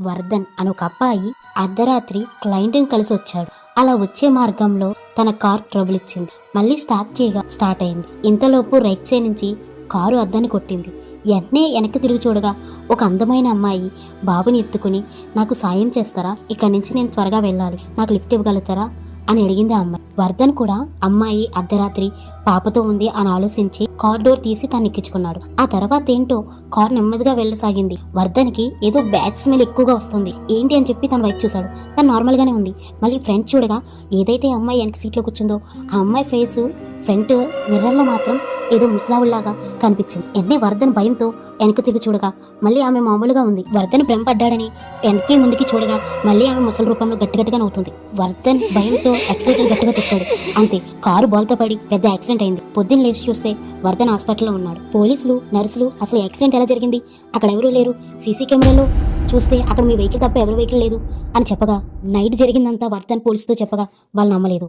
వర్ధన్ అని ఒక అబ్బాయి అర్ధరాత్రి క్లయింట్ని కలిసి వచ్చాడు అలా వచ్చే మార్గంలో తన కార్ ట్రబుల్ ఇచ్చింది. మళ్ళీ స్టార్ట్ చేయగా స్టార్ట్ అయింది. ఇంతలోపు రైట్ సైడ్ నుంచి కారు అద్దాన్ని కొట్టింది. వెంటనే వెనక్కి తిరిగి చూడగా ఒక అందమైన అమ్మాయి బాబుని ఎత్తుకుని నాకు సాయం చేస్తారా? ఇక్కడి నుంచి నేను త్వరగా వెళ్ళాలి. నాకు లిఫ్ట్ ఇవ్వగలుగుతారా? అని అడిగింది ఆ అమ్మాయి. వర్ధన్ కూడా అమ్మాయి అర్ధరాత్రి పాపతో ఉంది అని ఆలోచించి కార్ డోర్ తీసి తను ఎక్కించుకున్నాడు. ఆ తర్వాత ఏంటో కార్ నెమ్మదిగా వెళ్ళసాగింది. వర్ధన్కి ఏదో బ్యాడ్ స్మెల్ ఎక్కువగా వస్తుంది. ఏంటి అని చెప్పి తన వైపు చూశాడు. తను నార్మల్ గానే ఉంది. మళ్ళీ ఫ్రంట్ చూడగా ఏదైతే అమ్మాయి వెనక సీట్లో కూర్చుందో ఆ అమ్మాయి ఫేస్ ఫ్రంట్ మిర్రర్లో మాత్రం ఏదో ముసలావుల్లాగా కనిపించింది. ఎన్నే వర్ధన్ భయంతో వెనక్కి తిరిగి చూడగా మళ్ళీ ఆమె మామూలుగా ఉంది. వర్ధన్ భ్రమపడ్డాడని వెనక్కి ముందుకి చూడగా మళ్ళీ ఆమె ముసలి రూపంలో గట్టిగట్టిగా నవ్వుతుంది వర్ధన్ భయంతో యాక్సిడెంట్ గట్టిగా తెచ్చాడు అంతే కారు బాల్తో పడి పెద్ద యాక్సిడెంట్ అయింది. పొద్దున్న లేచి చూస్తే వర్ధన్ హాస్పిటల్లో ఉన్నాడు. పోలీసులు నర్సులు అసలు యాక్సిడెంట్ ఎలా జరిగింది? అక్కడ ఎవరూ లేరు? సీసీ కెమెరాలో చూస్తే అక్కడ మీ వెహికల్ తప్ప ఎవరి వెహికల్ లేదు అని చెప్పగా నైట్ జరిగిందంతా వర్ధన్ పోలీసుతో చెప్పగా వాళ్ళు నమ్మలేదు.